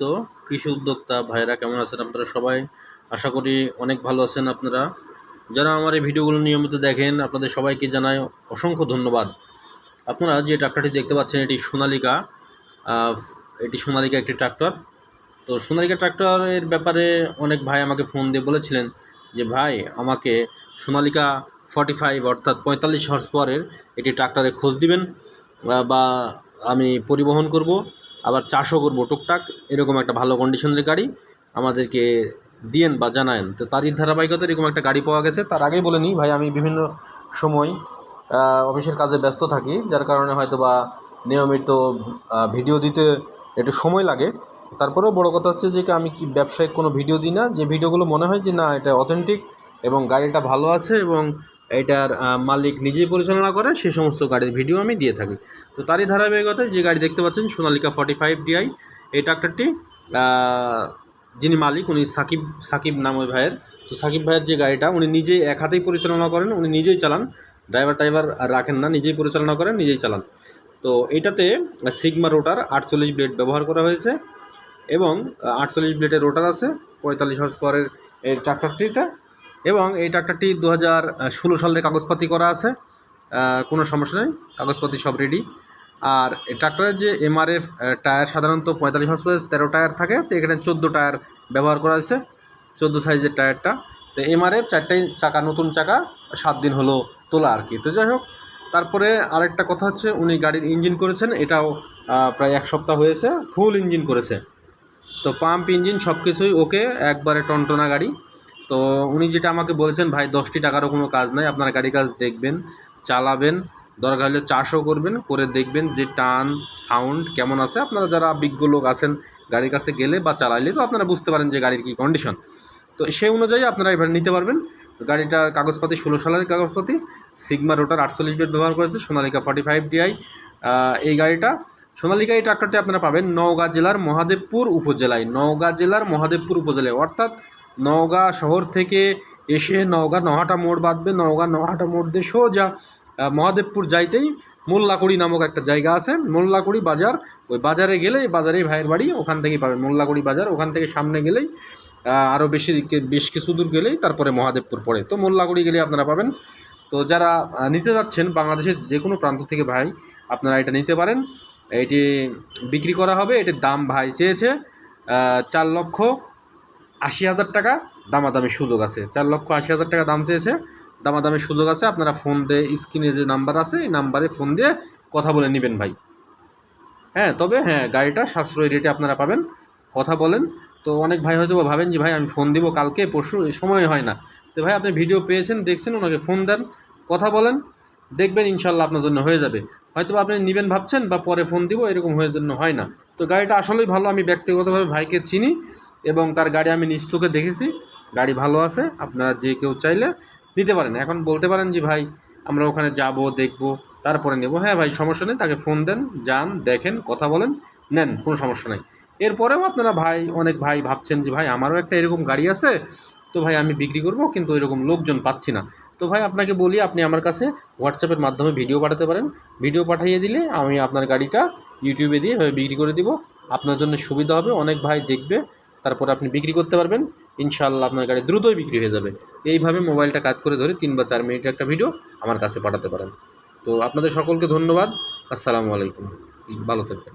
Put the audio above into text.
তো কৃষি উদ্যোক্তা ভাইরা কেমন আছেন আপনারা সবাই? আশা করি অনেক ভালো আছেন আপনারা। যারা আমার এই ভিডিওগুলো নিয়মিত দেখেন, আপনাদের সবাইকে জানাই অসংখ্য ধন্যবাদ। আপনারা যে ট্রাক্টরটি দেখতে পাচ্ছেন, এটি সোনালিকা এটি সোনালিকা একটি ট্রাক্টর। তো সোনালিকা ট্রাক্টরের ব্যাপারে অনেক ভাই আমাকে ফোন দিয়ে বলেছিলেন যে, ভাই, আমাকে সোনালিকা ফর্টি ফাইভ অর্থাৎ পঁয়তাল্লিশ হর্স পাওয়ারের একটি ট্রাক্টরে খোঁজ দিবেন বা আমি পরিবহন করব। আবার চাষও করব টুকটাক, এরকম একটা ভালো কন্ডিশনের গাড়ি আমাদেরকে দিয়েন বা জানায়েন। তো তারই ধারাবাহিকতা এরকম একটা গাড়ি পাওয়া গেছে, তার আগেই বলে নিই ভাই, আমি বিভিন্ন সময় অফিসের কাজে ব্যস্ত থাকি, যার কারণে হয়তো বা নিয়মিত ভিডিও দিতে একটু সময় লাগে। তারপরেও বড় কথা হচ্ছে যে, আমি কি ব্যবসায়িক কোনো ভিডিও দিই না, যে ভিডিওগুলো মনে হয় যে না, এটা অথেন্টিক এবং গাড়িটা ভালো আছে এবং এটার মালিক নিজেই পরিচালনা করে সেই সমস্ত গাড়ির ভিডিও আমি দিয়ে থাকি। তো তারই ধারাবাহিকতায় যে গাড়ি দেখতে পাচ্ছেন, সোনালিকা ফর্টি ফাইভ ডিআই এই ট্রাক্টরটি যিনি মালিক, উনি সাকিব সাকিব নাম ওই ভাইয়ের। তো সাকিব ভাইয়ের যে গাড়িটা, উনি নিজেই এক হাতেই পরিচালনা করেন, উনি নিজেই চালান। ড্রাইভার টাইভার রাখেন না, নিজেই পরিচালনা করেন, নিজেই চালান। তো এইটাতে সিগমা রোটার আটচল্লিশ ব্লেড ব্যবহার করা হয়েছে এবং আটচল্লিশ ব্লেডের রোটার আছে, পঁয়তাল্লিশ হর্স পাওয়ারের এই ট্রাক্টরটিতে এবং এই ট্রাক্টরটি দু হাজার ষোলো সালের কাগজপাতি করা আছে। কোনো সমস্যা নেই, কাগজপাতি সব রেডি আর ট্রাক্টরের যে এমআরএফ টায়ার সাধারণত পঁয়তাল্লিশ হর্স পাওয়ারের তেরো টায়ার থাকে, তো এখানে চোদ্দ টায়ার ব্যবহার করা হয়েছে, চোদ্দ সাইজের টায়ারটা তো এমআরএফ চারটাই চাকা, নতুন চাকা, সাত দিন হলো তোলা আর কি। তো যাই হোক, তারপরে আরেকটা কথা হচ্ছে, উনি গাড়ির ইঞ্জিন করেছেন, এটাও প্রায় এক সপ্তাহ হয়েছে ফুল ইঞ্জিন করেছে। তো পাম্প ইঞ্জিন সব কিছুই ওকে একবারে টনটনা গাড়ি। তো উনি যেটা আমাকে বলেছেন, ভাই, দশটি টাকারও কোনো কাজ নাই, আপনার গাড়ি কাজ দেখবেন, চালাবেন, দরকার হলে চাষও করবেন, করে দেখবেন যে টান, সাউন্ড কেমন আছে। আপনারা যারা বিজ্ঞ লোক আছেন, গাড়ির কাছে গেলে বা চালাইলে তো আপনারা বুঝতে পারেন যে গাড়ির কী কন্ডিশন তো সেই অনুযায়ী আপনারা এবার নিতে পারবেন। গাড়িটার কাগজপাতি ষোলো সালের কাগজপাতি সিগমা রোটার আটচল্লিশ বেড ব্যবহার করেছে, সোনালিকা ফর্টি ফাইভ ডিআই এই গাড়িটা। সোনালিকা এই ট্রাক্টরটি আপনারা পাবেন নওগাঁ জেলার মহাদেবপুর উপজেলায়, নওগাঁ জেলার মহাদেবপুর উপজেলায়। অর্থাৎ নওগাঁ শহর থেকে এসে নওগাঁ নহাটা মোড় বাঁধবে। নওগাঁ নহাটা মোড় দিয়ে সোজা মহাদেবপুর যাইতেই মোল্লাকুড়ি নামক একটা জায়গা আছে। মোল্লাকুড়ি বাজার, ওই বাজারে গেলেই বাজারেই ভাইয়ের বাড়ি ওখান থেকেই পাবেন। মোল্লাকুড়ি বাজার, ওখান থেকে সামনে গেলেই আরও বেশি বেশ কিছু দূর গেলেই তারপরে মহাদেবপুর পড়ে। তো মোল্লাকুড়ি গেলে আপনারা পাবেন। তো যারা নিতে যাচ্ছেন, বাংলাদেশের যে কোনো প্রান্ত থেকে ভাই, আপনারা এটা নিতে পারেন। এটি বিক্রি করা হবে। এটির দাম ভাই চেয়েছে চার লক্ষ আশি হাজার টাকা দামাদামির সুযোগ আছে। চার লক্ষ আশি হাজার টাকা দাম চেয়েছে। দামাদামির সুযোগ আছে, আপনারা ফোন দিয়ে স্ক্রিনে যে নাম্বার আছে, এই নাম্বারে ফোন দিয়ে কথা বলে নেবেন ভাই। হ্যাঁ তবে হ্যাঁ গাড়িটা সাশ্রয়ী রেটে আপনারা পাবেন। কথা বলেন। তো অনেক ভাই হয়তো ভাবেন যে, ভাই, আমি ফোন দিব কালকে, পরশু সময় হয় না। তো ভাই, আপনি ভিডিও পেয়েছেন, দেখছেন, ওনাকে ফোন দেন, কথা বলেন। দেখবেন ইনশাল্লাহ আপনার জন্য হয়ে যাবে। হয়তো আপনি নেবেন ভাবছেন বা পরে ফোন দিব, এরকম হয়ে জন্য হয় না। তো গাড়িটা আসলেই ভালো, আমি ব্যক্তিগতভাবে ভাইকে চিনি। এবং তার গাড়ি আমি নিজ চোখে দেখেছি। গাড়ি ভালো আছে, আপনারা যে কেউ চাইলে নিতে পারেন। এখন বলতে পারেন যে, ভাই, আমরা ওখানে যাব, দেখব, তারপরে নেব। হ্যাঁ ভাই, সমস্যা নেই, তাকে ফোন দেন, যান, দেখেন, কথা বলেন, নেন, কোনো সমস্যা নেই। এরপরেও আপনারা ভাই, অনেক ভাই ভাবছেন যে, ভাই, আমারও একটা এরকম গাড়ি আছে, তো ভাই, আমি বিক্রি করব, কিন্তু এরকম লোকজন পাচ্ছি না। তো ভাই, আপনাকে বলি, আপনি আমার কাছে হোয়াটসঅ্যাপের মাধ্যমে ভিডিও পাঠাতে পারেন। ভিডিও পাঠিয়ে দিলে আমি আপনার গাড়িটা ইউটিউবে দিয়ে বিক্রি করে দিব। আপনার জন্য সুবিধা হবে, অনেক ভাই দেখবে তারপর আপনি বিক্রি করতে পারবেন। ইনশাল্লাহ আপনার গাড়ি দ্রুতই বিক্রি হয়ে যাবে। এইভাবে মোবাইলটা কাজ করে ধরে তিন বা চার মিনিটের একটা ভিডিও আমার কাছে পাঠাতে পারেন। তো আপনাদের সকলকে ধন্যবাদ। আসসালামু আলাইকুম। ভালো থাকবেন।